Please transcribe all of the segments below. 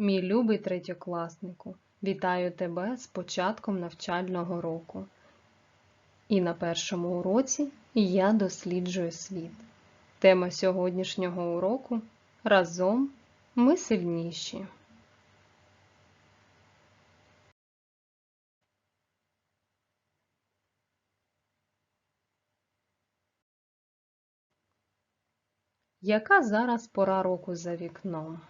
Мій любий третьокласнику, вітаю тебе з початком навчального року. І на першому уроці я досліджую світ. Тема сьогоднішнього уроку Разом ми сильніші. Яка зараз пора року за вікном?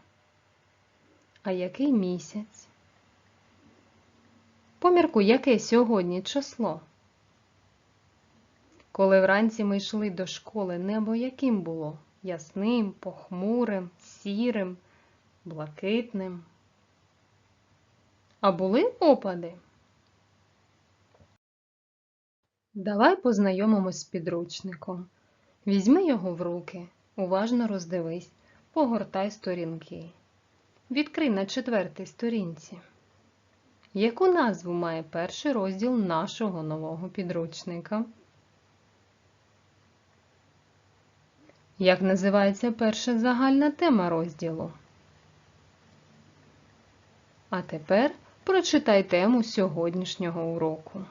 А який місяць? Помірку, яке сьогодні число? Коли вранці ми йшли до школи, небо яким було? Ясним, похмурим, сірим, блакитним. А були опади? Давай познайомимось з підручником. Візьми його в руки, уважно роздивись, погортай сторінки. Відкрий на четвертій сторінці. Яку назву має перший розділ нашого нового підручника? Як називається перша загальна тема розділу? А тепер прочитай тему сьогоднішнього уроку.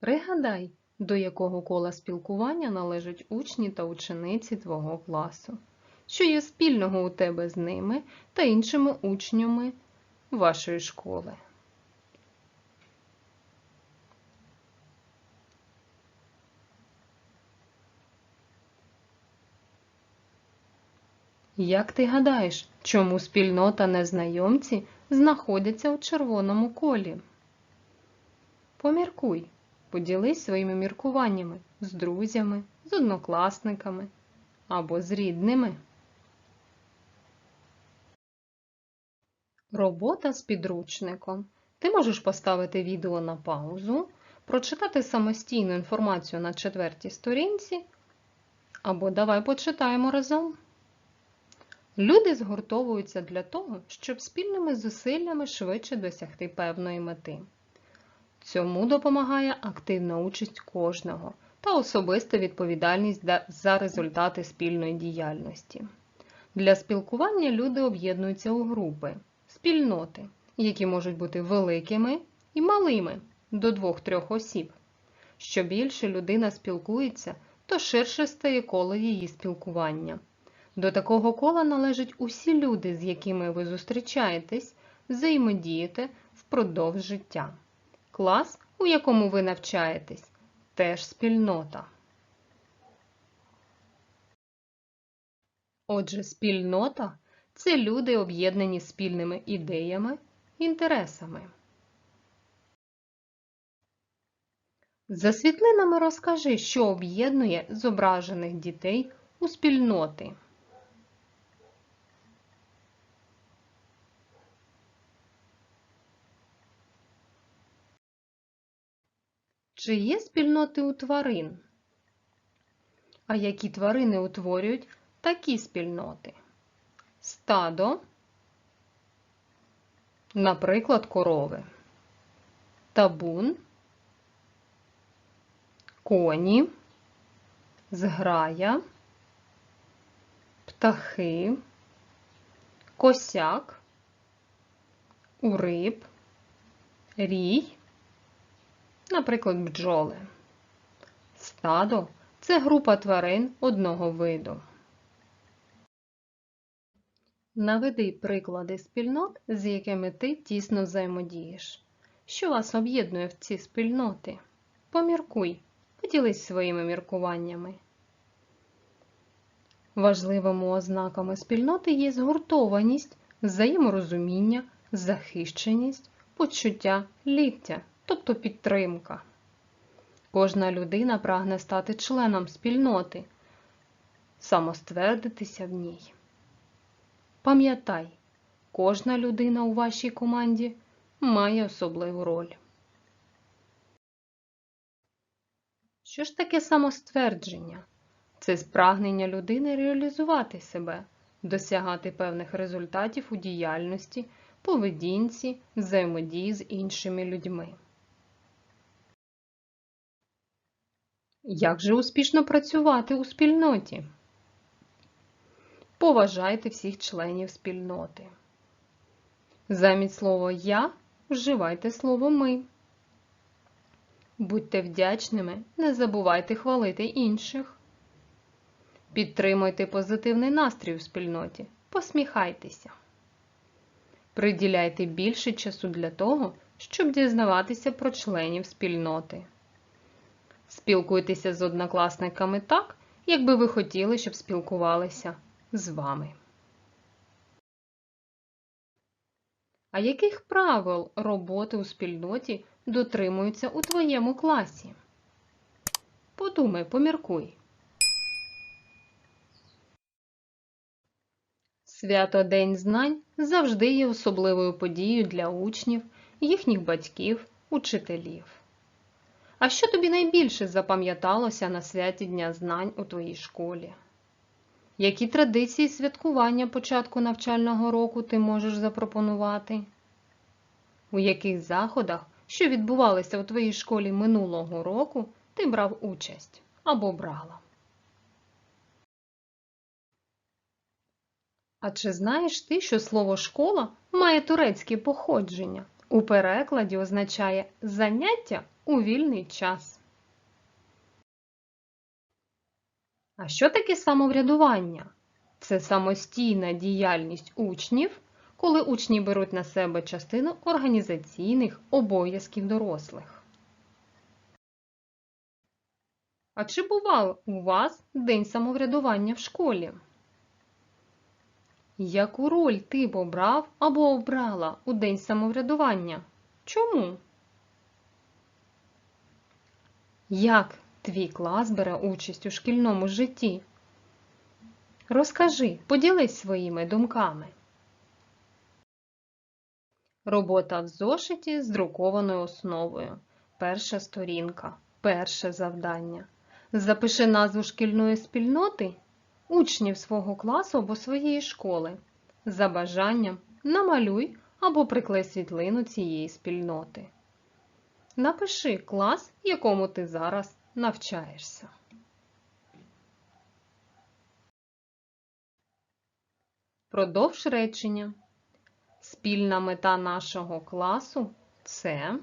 Пригадай, до якого кола спілкування належать учні та учениці твого класу що є спільного у тебе з ними та іншими учнями вашої школи. Як ти гадаєш, чому спільнота незнайомці знаходяться у червоному колі? Поміркуй, поділись своїми міркуваннями з друзями, з однокласниками або з рідними. Робота з підручником. Ти можеш поставити відео на паузу, прочитати самостійну інформацію на четвертій сторінці, або давай почитаємо разом. Люди згуртовуються для того, щоб спільними зусиллями швидше досягти певної мети. Цьому допомагає активна участь кожного та особиста відповідальність за результати спільної діяльності. Для спілкування люди об'єднуються у групи спільноти, які можуть бути великими і малими до двох-трьох осіб. Що більше людина спілкується, то ширше стає коло її спілкування. До такого кола належать усі люди, з якими ви зустрічаєтесь, взаємодієте впродовж життя. Клас, у якому ви навчаєтесь, теж спільнота. Отже, спільнота це люди, об'єднані спільними ідеями, інтересами. За світлинами розкажи, що об'єднує зображених дітей у спільноти. Чи є спільноти у тварин? А які тварини утворюють такі спільноти? Стадо, наприклад, корови, табун, коні, зграя, птахи, косяк, уриб, рій, наприклад, бджоли. Стадо це група тварин одного виду. Наведи приклади спільнот, з якими ти тісно взаємодієш. Що вас об'єднує в ці спільноти? Поміркуй, поділись своїми міркуваннями. Важливими ознаками спільноти є згуртованість, взаєморозуміння, захищеність, почуття ліктя, тобто підтримка. Кожна людина прагне стати членом спільноти, самоствердитися в ній. Пам'ятай, кожна людина у вашій команді має особливу роль. Що ж таке самоствердження? Це прагнення людини реалізувати себе, досягати певних результатів у діяльності, поведінці, взаємодії з іншими людьми. Як же успішно працювати у спільноті? Поважайте всіх членів спільноти. Замість слова я вживайте слово ми. Будьте вдячними, не забувайте хвалити інших. Підтримуйте позитивний настрій у спільноті. Посміхайтеся. Приділяйте більше часу для того, щоб дізнаватися про членів спільноти. Спілкуйтеся з однокласниками так, як би ви хотіли, щоб спілкувалися з вами. А яких правил роботи у спільноті дотримуються у твоєму класі? Подумай, поміркуй. Свято День знань завжди є особливою подією для учнів, їхніх батьків, учителів. А що тобі найбільше запам'яталося на святі Дня знань у твоїй школі? Які традиції святкування початку навчального року ти можеш запропонувати? У яких заходах, що відбувалися у твоїй школі минулого року, ти брав участь або брала? А чи знаєш ти, що слово школа має турецьке походження? У перекладі означає заняття у вільний час. А що таке самоврядування? Це самостійна діяльність учнів, коли учні беруть на себе частину організаційних обов'язків дорослих. А чи бував у вас День самоврядування в школі? Яку роль ти б обрав або обрала у День самоврядування? Чому? Як твій клас бере участь у шкільному житті? Розкажи, поділись своїми думками. Робота в зошиті з друкованою основою. Перша сторінка. Перше завдання. Запиши назву шкільної спільноти учнів свого класу або своєї школи. За бажанням намалюй або приклей світлину цієї спільноти. Напиши клас, якому ти зараз навчаєшся. Продовж речення. Спільна мета нашого класу це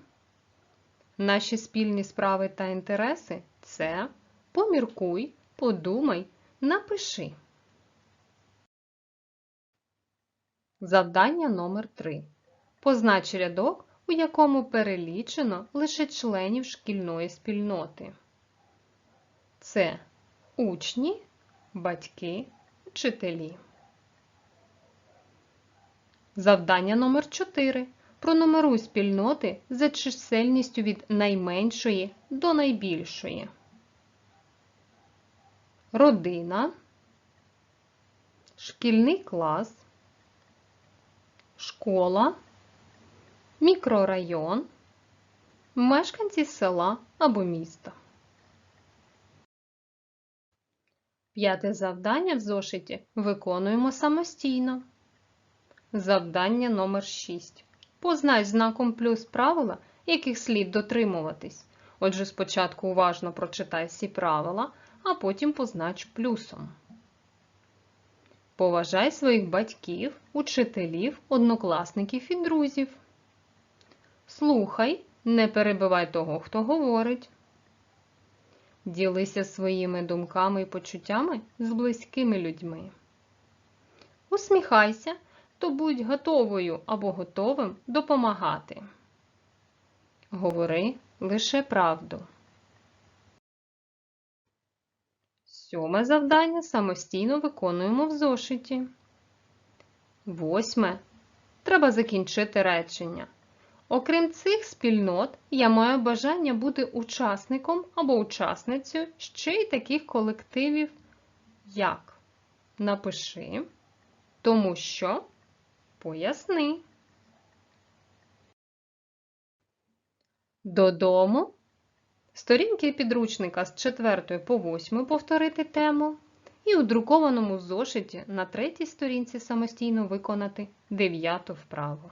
наші спільні справи та інтереси це поміркуй, подумай, напиши. Завдання номер 3 Познач рядок, у якому перелічено лише членів шкільної спільноти. Це учні, батьки, вчителі. Завдання номер 4 Пронумеруй спільноти за чисельністю від найменшої до найбільшої. Родина, шкільний клас, школа, мікрорайон, мешканці села або міста. П'яте завдання в зошиті виконуємо самостійно. Завдання номер 6. Познай знаком плюс правила, яких слід дотримуватись. Отже, спочатку уважно прочитай всі правила, а потім познач плюсом. Поважай своїх батьків, учителів, однокласників і друзів. Слухай, не перебивай того, хто говорить. Ділися своїми думками і почуттями з близькими людьми. Усміхайся то будь готовою або готовим допомагати. Говори лише правду. Сьоме завдання самостійно виконуємо в зошиті. Восьме. Треба закінчити речення. Окрім цих спільнот, я маю бажання бути учасником або учасницею ще й таких колективів, як напиши, тому що Поясни. Додому. Сторінки підручника з 4 по 8 повторити тему. І у друкованому зошиті на третій сторінці самостійно виконати дев'яту вправу.